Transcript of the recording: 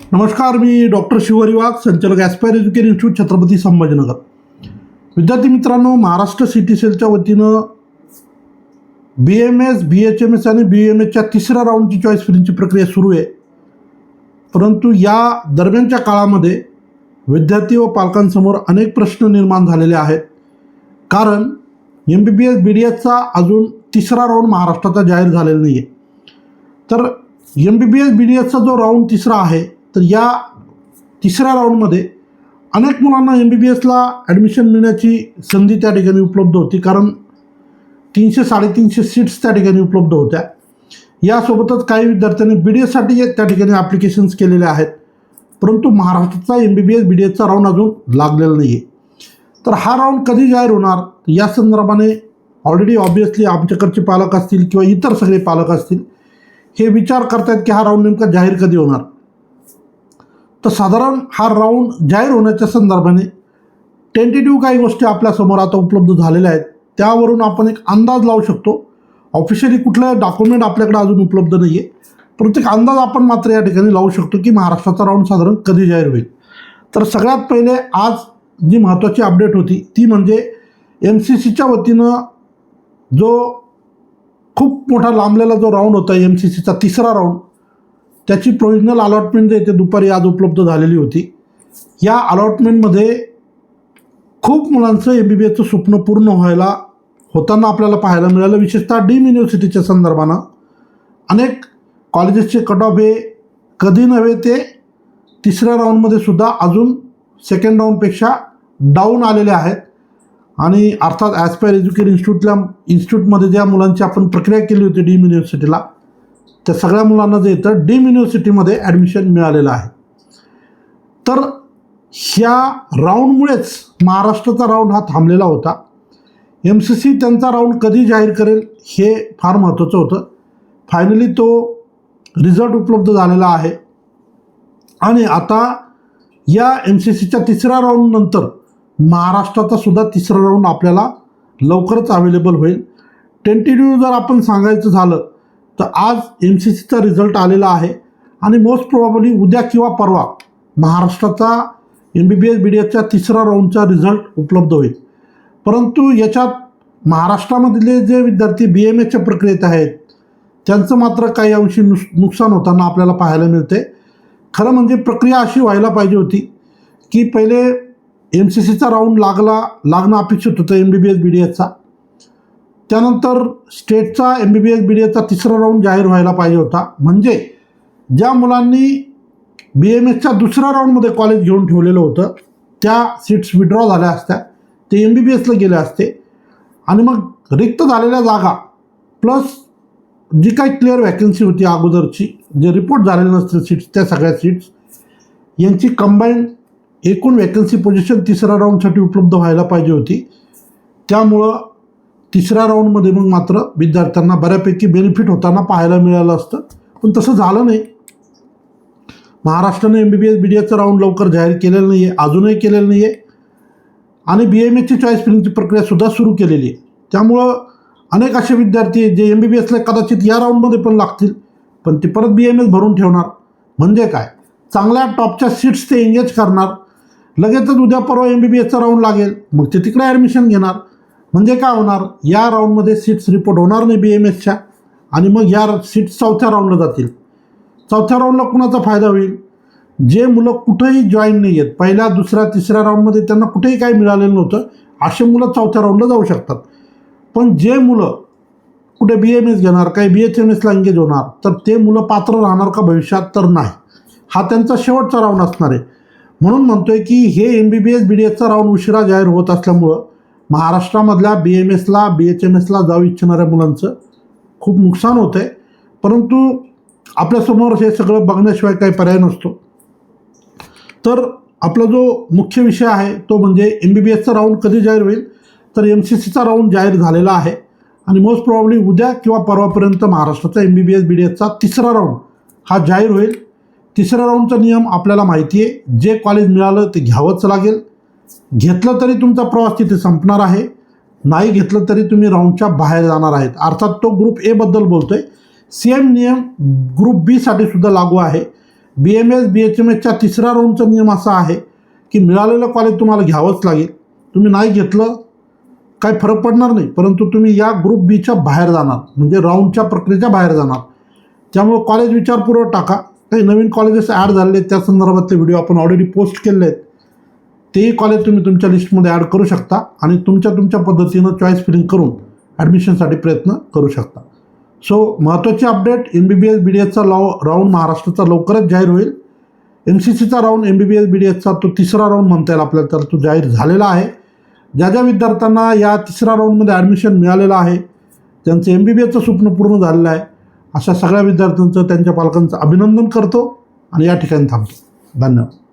नमस्कार मी डॉक्टर शिवहरी वाघ संचालक Aspire education institute Chhatrapati Sambhajinagar. विद्यार्थी मित्रांनो महाराष्ट्र सिटी सेलच्या वतीनं B M S B H M S आणि बी एम एसच्या तिसऱ्या राऊंडची चॉईस फिलिंगची प्रक्रिया सुरू आहे. परंतु या दरम्यानच्या काळामध्ये विद्यार्थी व पालकांसमोर अनेक प्रश्न निर्माण झालेले आहेत. कारण M B B S B D एसचा अजून तिसरा राऊंड महाराष्ट्राचा जाहीर झालेला नाही आहे तर M B B S B D एसचा जो राऊंड तिसरा आहे तर या तिसऱ्या राऊंडमध्ये अनेक मुलांना एम बी बी एसला ॲडमिशन मिळण्याची संधी त्या ठिकाणी उपलब्ध होती. कारण तीनशे साडेतीनशे सीट्स त्या ठिकाणी उपलब्ध होत्या. यासोबतच काही विद्यार्थ्यांनी बी डी एससाठी त्या ठिकाणी ॲप्लिकेशन्स केलेले आहेत. परंतु महाराष्ट्राचा M B B S B D एसचा round अजून लागलेला नाही आहे तर हा राऊंड कधी जाहीर होणार? या संदर्भाने ऑलरेडी ऑब्वियसली आमच्याकडचे पालक असतील किंवा इतर सगळे पालक असतील हे विचार करतायत की हा राऊंड नेमका जाहीर कधी होणार? तर साधारण हा राऊंड जाहीर होण्याच्या संदर्भाने टेंटेटिव्ह काही गोष्टी आपल्यासमोर आता उपलब्ध झालेल्या आहेत. त्यावरून आपण एक अंदाज लावू शकतो. ऑफिशियली कुठलं डॉक्युमेंट आपल्याकडे अजून उपलब्ध नाही आहे परंतु एक अंदाज आपण मात्र या ठिकाणी लावू शकतो की महाराष्ट्राचा राऊंड साधारण कधी जाहीर होईल. तर सगळ्यात पहिले आज जी महत्त्वाची अपडेट होती ती म्हणजे एम सी सीच्या वतीनं जो खूप मोठा लांबलेला जो राऊंड होता एम सी सीचा तिसरा राऊंड त्याची प्रोविजनल अलॉटमेंट जे ते दुपारी आज उपलब्ध झालेली होती. या अलॉटमेंटमध्ये खूप मुलांचं एम बी बी एचं स्वप्न पूर्ण व्हायला होताना आपल्याला पाहायला मिळालं. विशेषतः डीम युनिव्हर्सिटीच्या संदर्भानं. अनेक कॉलेजेसचे कट ऑफ हे कधी नव्हे ते तिसऱ्या राऊंडमध्ये सुद्धा अजून सेकंड राऊंडपेक्षा डाऊन आलेले आहेत. आणि अर्थात ॲज पर एज्युकेशन इन्स्टिट्यूटला इन्स्टिट्यूटमध्ये ज्या मुलांची आपण प्रक्रिया केली होती डीम युनिव्हर्सिटीला त्या सगळ्या मुलांना जे इथं डीम युनिव्हर्सिटीमध्ये ॲडमिशन मिळालेलं आहे. तर ह्या राऊंडमुळेच महाराष्ट्राचा राऊंड हा थांबलेला होता. एम सी सी त्यांचा राऊंड कधी जाहीर करेल हे फार महत्त्वाचं होतं. फायनली तो रिझल्ट उपलब्ध झालेला आहे. आणि आता या एम सी सीच्या तिसऱ्या राऊंडनंतर महाराष्ट्राचा सुद्धा तिसरा राऊंड आपल्याला लवकरच अवेलेबल होईल. टेंटेटिव्ह जर आपण सांगायचं झालं तर आज एम सी सीचा रिझल्ट आलेला आहे. आणि मोस्ट प्रोबॅबली उद्या किंवा परवा महाराष्ट्राचा M B B S B D एसच्या तिसरा राऊंडचा रिझल्ट उपलब्ध होईल. परंतु याच्यात महाराष्ट्रामधले जे विद्यार्थी बी एम एच्या प्रक्रियेत आहेत त्यांचं मात्र काही अंशी नुस नुकसान होताना आपल्याला पाहायला मिळते. खरं म्हणजे प्रक्रिया अशी व्हायला पाहिजे होती की पहिले एम सी सीचा राऊंड लागला लागणं अपेक्षित होतं M B B S B D एसचा त्यानंतर स्टेटचा M B B S B D एचा तिसरा राऊंड जाहीर व्हायला पाहिजे होता. म्हणजे ज्या मुलांनी बी एम एसच्या दुसऱ्या राऊंडमध्ये कॉलेज घेऊन ठेवलेलं होतं त्या सीट्स विड्रॉ झाल्या असत्या. ते एम बी बी एसला गेले असते. आणि मग रिक्त झालेल्या जागा प्लस जी काही क्लिअर वॅकन्सी होती अगोदरची जे रिपोर्ट झालेले नसतील सीट्स त्या सगळ्या सीट्स यांची कंबाईंड एकूण वॅकन्सी पोझिशन तिसऱ्या राऊंडसाठी उपलब्ध व्हायला पाहिजे होती. त्यामुळं तिसऱ्या राऊंडमध्ये मग मात्र विद्यार्थ्यांना बऱ्यापैकी बेनिफिट होताना पाहायला मिळालं असतं. पण तसं झालं नाही. महाराष्ट्राने M B B S B D एसचं राऊंड लवकर जाहीर केलेलं नाही आहे अजूनही केलेलं नाही आहे आणि बी एम एसची चॉईस फिलिंगची प्रक्रियासुद्धा सुरू केलेली आहे. त्यामुळं अनेक असे विद्यार्थी आहेत जे एम बी बी एसला कदाचित या राऊंडमध्ये पण लागतील पण ते परत बी एम एस भरून ठेवणार. म्हणजे काय? चांगल्या टॉपच्या सीट्स ते एंगेज करणार. लगेचच उद्या परवा एम बी बी एसचा राऊंड लागेल. मग ते तिकडे ॲडमिशन घेणार. म्हणजे काय होणार? या राऊंडमध्ये सीट्स रिपोर्ट होणार नाही बी एम एसच्या आणि मग या सीट्स चौथ्या राऊंडला जातील. चौथ्या राऊंडला कुणाचा फायदा होईल? जे मुलं कुठंही जॉईन नाही आहेत. पहिल्या दुसऱ्या तिसऱ्या राऊंडमध्ये त्यांना कुठेही काही मिळालेलं नव्हतं. असे मुलं चौथ्या राऊंडला जाऊ शकतात. पण जे मुलं कुठे बी एम एस घेणार काही बी एच एम एसला एंगेज होणार तर ते मुलं पात्र राहणार का भविष्यात? तर नाही. हा त्यांचा शेवटचा राऊंड असणार आहे. म्हणून म्हणतो आहे की हे M B B S B D एसचा round उशिरा जाहीर होत असल्यामुळं महाराष्ट्रामधल्या बी एम एसला बी एच एम एसला जाऊ इच्छिणाऱ्या मुलांचं खूप नुकसान होतं आहे परंतु आपल्यासमोर हे सगळं बघण्याशिवाय काही पर्याय नसतो. तर आपला जो मुख्य विषय आहे तो म्हणजे एम बी बी एसचा राऊंड कधी जाहीर होईल? तर एम सी सीचा राऊंड जाहीर झालेला आहे. आणि मोस्ट प्रॉब्ली उद्या किंवा परवापर्यंत महाराष्ट्राचा M B B S B D एसचा तिसरा राऊंड हा जाहीर होईल. तिसऱ्या राऊंडचा नियम आपल्याला माहिती आहे जे कॉलेज मिळालं ते घ्यावंच लागेल. घेतलं तरी तुमचा प्रवास तिथे संपणार आहे. नाही घेतलं तरी तुम्ही राऊंडच्या बाहेर जाणार आहेत. अर्थात तो ग्रुप एबद्दल बोलतो आहे सेम नियम ग्रुप बीसाठी सुद्धा लागू आहे. B M S B H M एसच्या तिसऱ्या राऊंडचा नियम असा आहे की मिळालेलं कॉलेज तुम्हाला घ्यावंच लागेल. तुम्ही नाही घेतलं काही फरक पडणार नाही. परंतु तुम्ही या ग्रुप बीच्या बाहेर जाणार. म्हणजे राऊंडच्या प्रक्रियेच्या बाहेर जाणार. त्यामुळं कॉलेज विचारपूर्वक टाका. काही नवीन कॉलेजेस ॲड झालेले आहेत त्या संदर्भातले व्हिडिओ आपण ऑलरेडी पोस्ट केले आहेत. तेही कॉलेज तुम्ही तुमच्या लिस्टमध्ये ॲड करू शकता आणि तुमच्या तुमच्या पद्धतीनं चॉईस फिलिंग करून ॲडमिशनसाठी प्रयत्न करू शकता. सो महत्त्वाची update M B B S B D एसचा लाव राऊंड महाराष्ट्राचा लवकरच जाहीर होईल. एम सी सीचा round M B B S B D एसचा तो तिसरा राऊंड म्हणता येईल आपल्याला तर तो जाहीर झालेला आहे. ज्या ज्या विद्यार्थ्यांना या तिसऱ्या राऊंडमध्ये ॲडमिशन मिळालेलं आहे त्यांचं एम बी बी एसचं स्वप्न पूर्ण झालेलं आहे अशा सगळ्या विद्यार्थ्यांचं त्यांच्या पालकांचं अभिनंदन करतो आणि या ठिकाणी थांबतो. धन्यवाद.